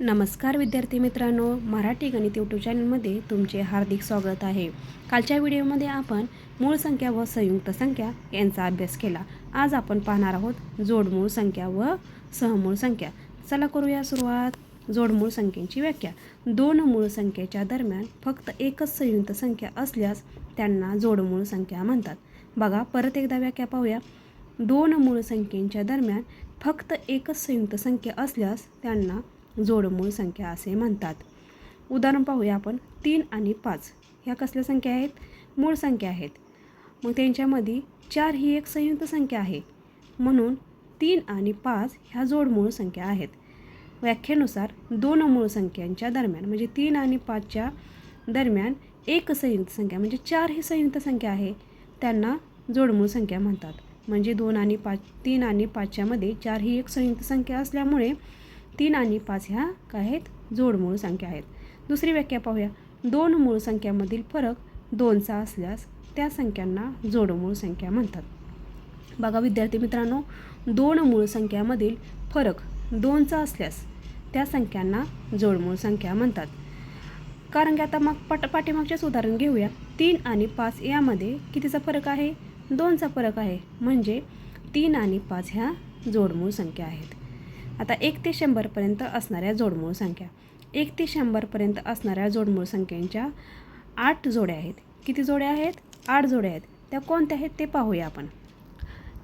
नमस्कार विद्यार्थी मित्रांनो मराठी गणित यूट्यूब चॅनलमध्ये तुमचे हार्दिक स्वागत आहे. कालच्या व्हिडिओमध्ये आपण मूळ संख्या व संयुक्त संख्या यांचा अभ्यास केला. आज आपण पाहणार आहोत जोडमूळ संख्या व सहमूळ संख्या. चला करूया सुरुवात. जोडमूळ संख्येची व्याख्या. दोन मूळ संख्येच्या दरम्यान फक्त एकच संयुक्त संख्या असल्यास त्यांना जोडमूळ संख्या म्हणतात. बघा परत एकदा व्याख्या पाहूया. दोन मूळ संख्येच्या दरम्यान फक्त एकच संयुक्त संख्या असल्यास त्यांना जोडमूळ संख्या असे म्हणतात. उदाहरण पाहूया आपण. तीन आणि पाच. ह्या कसल्या संख्या आहेत? मूळ संख्या आहेत. मग त्यांच्यामध्ये चार ही एक संयुक्त संख्या आहे. म्हणून तीन आणि पाच ह्या जोडमूळ संख्या आहेत. व्याख्येनुसार दोन मूळ संख्यांच्या दरम्यान म्हणजे तीन आणि पाचच्या दरम्यान एक संयुक्त संख्या म्हणजे चार ही संयुक्त संख्या आहे त्यांना जोडमूळ संख्या म्हणतात. म्हणजे दोन आणि पाच तीन आणि पाचच्यामध्ये चार ही एक संयुक्त संख्या असल्यामुळे तीन आणि पाच ह्या काय आहेत? जोडमूळ संख्या आहेत. दुसरी व्याख्या पाहूया. दोन मूळ संख्यामधील फरक दोनचा असल्यास त्या संख्यांना जोडमूळ संख्या म्हणतात. बघा विद्यार्थी मित्रांनो दोन मूळ संख्यामधील फरक दोनचा असल्यास त्या संख्यांना जोडमूळ संख्या म्हणतात. कारण की आता मग पट पाठीमागचेच उदाहरण घेऊया. तीन आणि पाच यामध्ये कितीचा फरक आहे? दोनचा फरक आहे. म्हणजे तीन आणि पाच ह्या जोडमूळ संख्या आहेत. आता एक ते शंभरपर्यंत असणाऱ्या जोडमूळ संख्या. एक ते शंभरपर्यंत असणाऱ्या जोडमूळ संख्यांच्या आठ जोड्या आहेत. किती जोड्या आहेत? आठ जोड्या आहेत. त्या कोणत्या आहेत ते पाहूया आपण.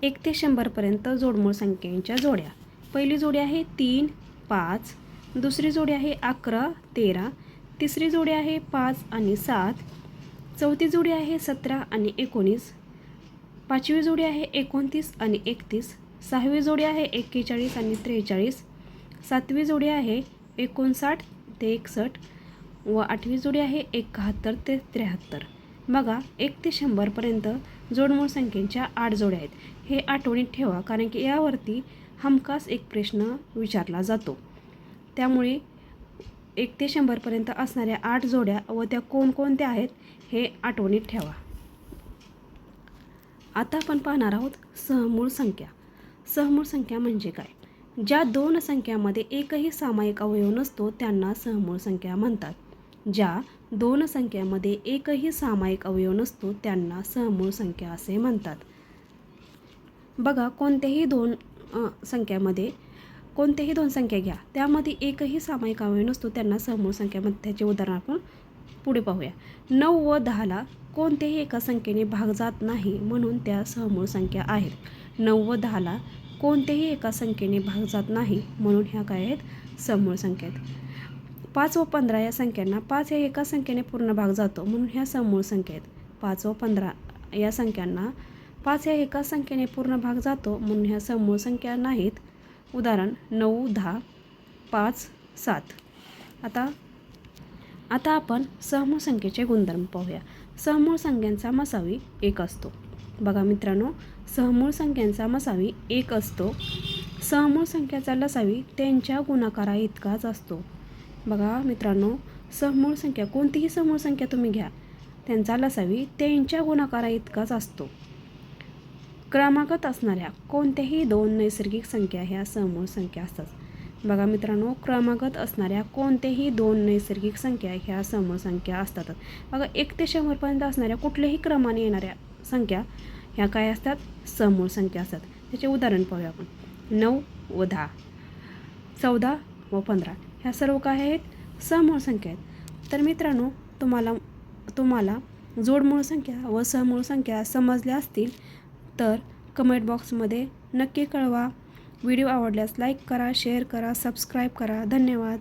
एक ते शंभरपर्यंत जोडमूळ संख्यांच्या जोड्या. पहिली जोडी आहे तीन पाच. दुसरी जोडी आहे अकरा तेरा. तिसरी जोडी आहे पाच आणि सात. चौथी जोडी आहे सतरा आणि एकोणीस. पाचवी जोडी आहे एकोणतीस आणि एकतीस. सहावी जोडी आहे एक्केचाळीस आणि त्रेचाळीस. सातवी जोडी आहे एकोणसाठ ते एकसष्ट व आठवी जोडी आहे एकाहत्तर ते त्र्याहत्तर. बघा एक ते शंभरपर्यंत जोडमूळ संख्येच्या आठ जोड्या आहेत. हे आठवणीत ठेवा कारण की यावरती हमखास एक प्रश्न विचारला जातो. त्यामुळे एक ते शंभरपर्यंत असणाऱ्या आठ जोड्या व त्या कोणकोणत्या आहेत हे आठवणीत ठेवा. आता आपण पाहणार आहोत सहमूळ संख्या. सहमूळ संख्या म्हणजे काय? ज्या दोन संख्यामध्ये एकही सामायिक अवयव नसतो त्यांना सहमूळ संख्या म्हणतात. ज्या दोन संख्यामध्ये एकही सामायिक अवयव नसतो त्यांना सहमूळ संख्या असे म्हणतात. बघा कोणत्याही दोन संख्यामध्ये कोणत्याही दोन संख्या घ्या. त्यामध्ये एकही सामायिक अवयव नसतो त्यांना सहमूळ संख्या म्हणतात. त्याचे उदाहरण आपण पुढे पाहूया. नऊ व दहाला कोणत्याही एका संख्येने भाग जात नाही म्हणून त्या सहमूळ संख्या आहेत. नऊ व दहाला कोणत्याही एका संख्येने भाग जात नाही म्हणून ह्या काय आहेत? समूळ संख्या आहेत. पाच व पंधरा या संख्यांना पाच या एका संख्येने पूर्ण भाग जातो म्हणून ह्या समूळ संख्या आहेत. पाच व पंधरा या संख्यांना पाच या एका संख्येने पूर्ण भाग जातो म्हणून ह्या समूळ संख्या नाहीत. उदाहरण नऊ दहा पाच सात. आता आता आपण सहमूळ संख्येचे गुणधर्म पाहूया. सहमूळ संख्यांचा मसावी एक असतो. बघा मित्रांनो सहमूळ संख्यांचा मसावी एक असतो. सहमूळ संख्याचा लसावी त्यांच्या गुणाकारा इतकाच असतो. बघा मित्रांनो सहमूळ संख्या कोणतीही समूळ संख्या तुम्ही घ्या त्यांचा लसावी त्यांच्या गुणाकारा इतकाच असतो. क्रमागत असणाऱ्या कोणत्याही दोन नैसर्गिक संख्या ह्या समूळ संख्या असतात. बघा मित्रांनो क्रमागत असणाऱ्या कोणत्याही दोन नैसर्गिक संख्या ह्या समूळ संख्या असतात बघा एक ते शंभरपर्यंत असणाऱ्या कुठल्याही क्रमाने येणाऱ्या संख्या ह्या काय असतात? समूळ संख्या असतात. त्याचे उदाहरण पाहूया आपण. नऊ व दहा. चौदा व पंधरा. ह्या सर्व काय आहेत? समूळ संख्या आहेत. तर मित्रांनो तुम्हाला तुम्हाला जोडमूळ संख्या व समूळ संख्या समजल्या असतील तर कमेंट बॉक्समध्ये नक्की कळवा. व्हिडिओ आवडल्यास लाईक करा शेअर करा सबस्क्राईब करा. धन्यवाद.